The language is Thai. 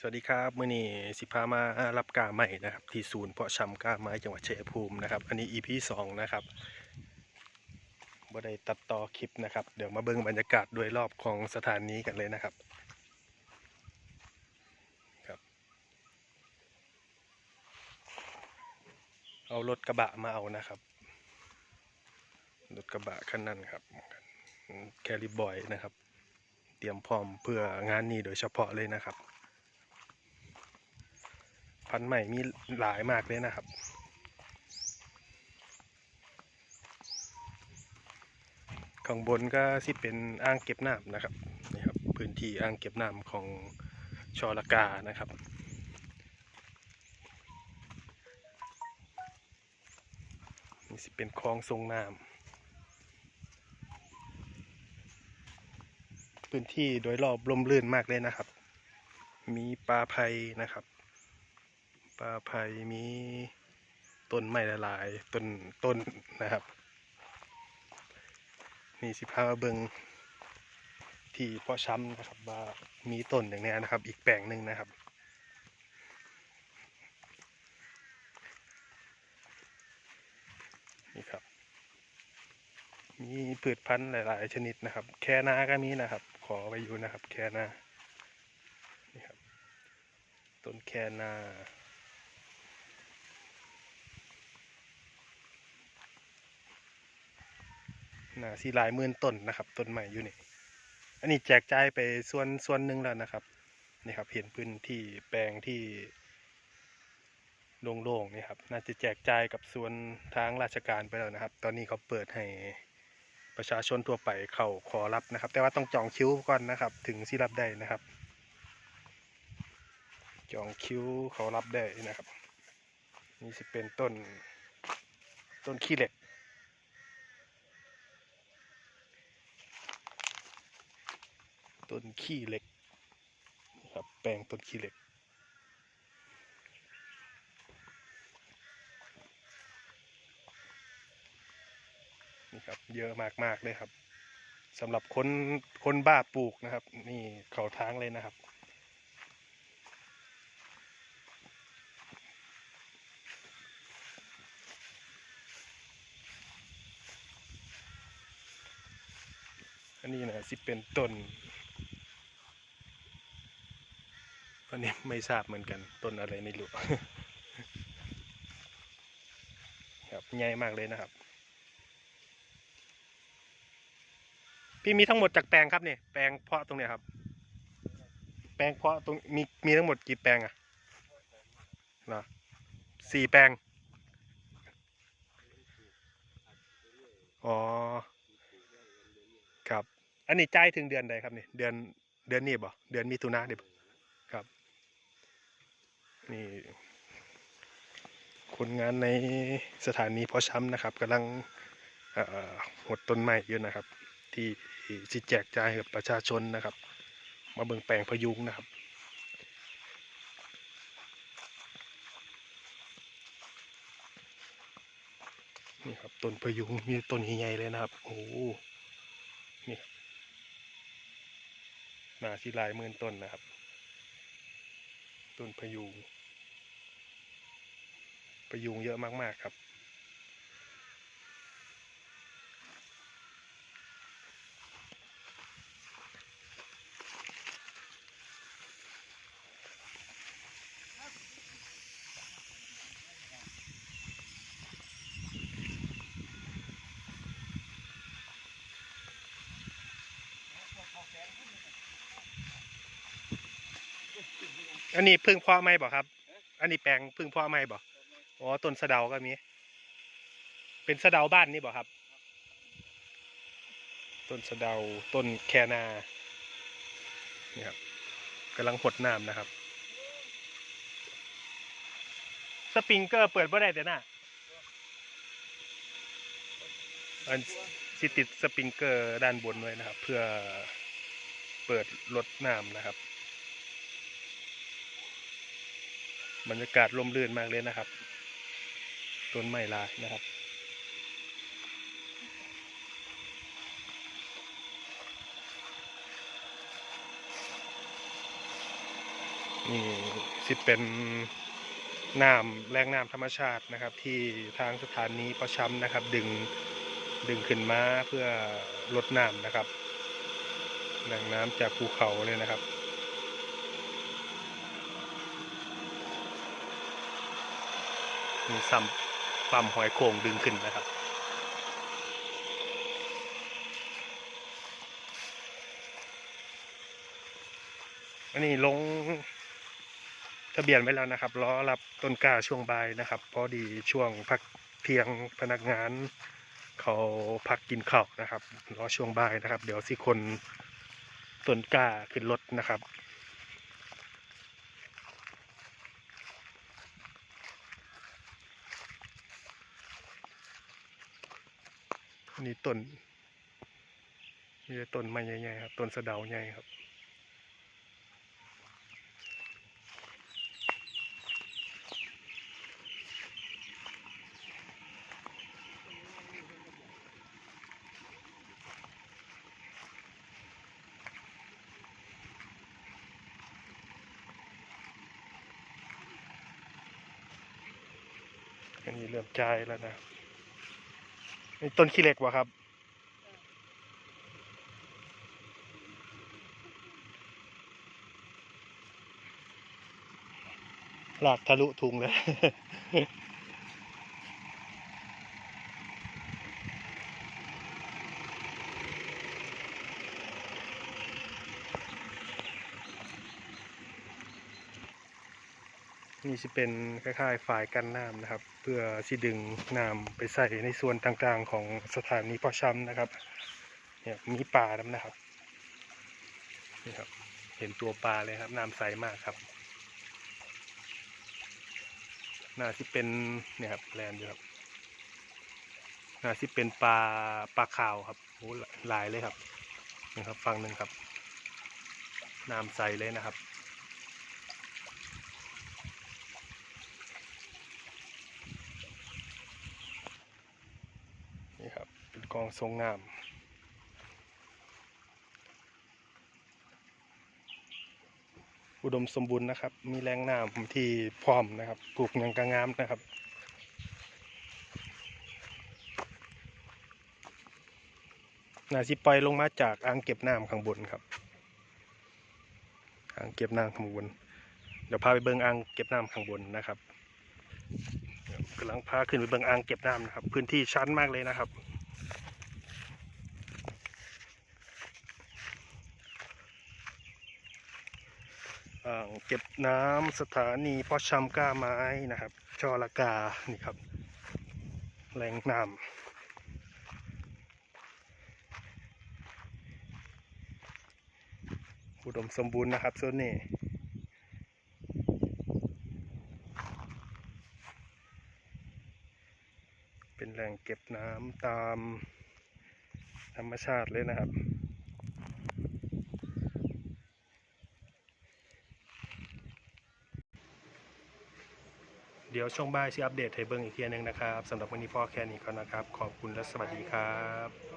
สวัสดีครับมื่อนี้สิพามารับกาใหม่นะครับ ที่ศูนย์เพาะชำกาไม้จังหวัดชัยภูมินะครับ อันนี้ EP สองนะครับบ่ได้ตัดต่อคลิปนะครับ เดี๋ยวมาเบิ่งบรรยากาศโดยรอบของสถานนี้กันเลยนะครับครับ เอารถกระบะมาเอานะครับรถกระบะคันนั้นครับแคลิบอยนะครับ เตรียมพร้อมเพื่องานนี้โดยเฉพาะเลยนะครับ พันธุ์ใหม่มีหลายมากเลยนะครับ ข้างบนก็สิเป็นอ่างเก็บน้ำนะครับนี่ครับ พื้นที่อ่างเก็บน้ำของชอลกานะครับนี่สิเป็นคลองทรงน้ำพื้นที่โดยรอบร่มรื่นมากเลยนะครับ มีปลาไพนะครับ ปลาไผ่มีต้นไม้หลายๆต้นต้นนะครับ นี่สิพามาเบิงที่เพ่อช้ำนะครับว่ามีต้นอย่างนี้นะครับ อีกแปลงหนึ่งนะครับนี่ครับ มีพืชพันธุ์หลาย ๆ ชนิดนะครับ แคนาก็มีนะครับ ขอไปอยู่นะครับ แคนานี่ครับต้นแคนา น่าสีหลายหมื่นต้นนะครับต้นใหม่อยู่นี่ อันนี้แจกจ่ายไปส่วนส่วนหนึ่งแล้วนะครับนี่ครับเห็นพื้นที่แปลงที่โล่งๆนี่ครับน่าจะแจกจ่ายกับส่วนทางราชการไปแล้วนะครับ ตอนนี้เขาเปิดให้ประชาชนทั่วไปเข้าขอรับนะครับ แต่ว่าต้องจองคิวก่อนนะครับ ถึงสิรับได้นะครับ จองคิวเขารับได้นะครับ นี่สิเป็นต้นต้นขี้เหล็ก ต้นขี้เหล็กนะครับแปลงต้นขี้เหล็ก นี่ครับเยอะมากๆเลยครับสำหรับคนคนบ้าปลูกนะครับ นี่เขาทางเลยนะครับอันนี้นะสิเป็นต้น อันนี้ไม่ทราบเหมือนกัน ต้นอะไรไม่รู้ ครับใหญ่มากเลยนะครับ พี่มีทั้งหมดจากแปลงครับเนี่ยแปลงเพาะตรงเนี้ยครับ แปลงเพาะตรงมีมีทั้งหมดกี่แปลงอะเหรอสี่แปลง อ๋อ ครับ อันนี้จ่ายถึงเดือนใดครับเนี่ยเดือนเดือนนี้บ่เดือนมิถุนาเนี่ย นี่คนงานในสถานีเพาะช้ำนะครับกำลังหดต้นไม้อยู่นะครับ ที่สิแจกจ่ายกับประชาชนนะครับ มาเบิ่งแปลงพยุงนะครับนี่ครับต้นพยุงมีต้นใหญ่ๆเลยนะครับ โอ้โหนี่ครับนาสิหลายหมื่นต้นนะครับ ต้นพยุง พยุงเยอะมากๆครับ อันนี้พึ่งพ่อไหมบ่ครับ อันนี้แปลงพึ่งพ่อไหมบ่อ๋ อ๋อต้นสะเดาก็มี เป็นสะเดาบ้านนี่บ่ครับ ต้นสะเดาต้นแคนานี่ครับกำลังหดน้ำนะครับ สปริงเกอร์เปิดบ่ได้แต่น่ะอันสิติดสปริงเกอร์ด้านบนไว้นะครับ เพื่อเปิดลดน้ำนะครับบรรยากาศร่มรื่นมากเลยนะครับ ต้นไม้ลายนะครับนี่สิเป็นน้ำแรงน้ำธรรมชาตินะครับ ที่ทางสถานีประชำนะครับ ดึงดึงขึ้นมาเพื่อลดน้ำนะครับแหล่งน้ำจากภูเขาเลยนะครับมี ปั๊มหอยโข่งดึงขึ้นนะครับ อันนี้ลงทะเบียนไว้แล้วนะครับรอรับต้นกล้าช่วงบ่ายนะครับ พอดีช่วงพักเที่ยงพนักงานเขาพักกินข้าวนะครับรอช่วงบ่ายนะครับ เดี๋ยวสิคนต้นกล้าขึ้นรถนะครับ นี่ต้นมีแต่ต้นไม้ใหญ่ๆครับ ต้นสะเดาใหญ่ครับอันนี้เริ่มใจแล้วนะ ต้นขี้เหล็กวะครับหลากทะลุทุงเลย นี่สิเป็นคล้ายๆฝ่ายกันน้ำนะครับ เพื่อสิดึงน้ำไปใส่ในส่วนต่างๆ ของสถานีเพาะชำนะครับเนี่ยมีปลาแล้วนะครับนี่ครับเห็นตัวปลาเลยครับน้ำใสมากครับน่าที่เป็นเนี่ยครับแลนด์อยู่ครับน่าที่เป็นปลาปลาขาวครับโอ้หลายเลยครับนี่ครับฝั่งหนึ่งครับน้ำใสเลยนะครับ นี่ครับ เป็นก องทรงน้ำอุดมสมบูรณ์นะครับ มีแรงน้ำที่พร้อมนะครับ ปลูกหยังกระงามนะครับน่าสิปล่อยลงมาจากอ่างเก็บน้ำข้างบนครับ อ่างเก็บน้ำข้างบน เดี๋ยวพาไปเบิ่งอ่างเก็บน้ำข้างบนนะครับเดี๋ยวกำลังพาขึ้นไปเบิ่งอ่างเก็บน้ำนะครับ พื้นที่ชั้นมากเลยนะครับ อ่าง เก็บน้ำสถานีเพาะชำก้าไม้นะครับ ชอละกา นี่ครับ แหล่งน้ำอุดมสมบูรณ์นะครับโซนนี้เป็นแหล่งเก็บน้ำตามธรรมชาติเลยนะครับ ดี๋ยวช่วงบ่ายสิอัปเดตให้เบิ่งอีกทีนึงนะครับสำหรับวันนี้พอแค่นี้ก่อนนะครับ ขอบคุณและสวัสดีครับ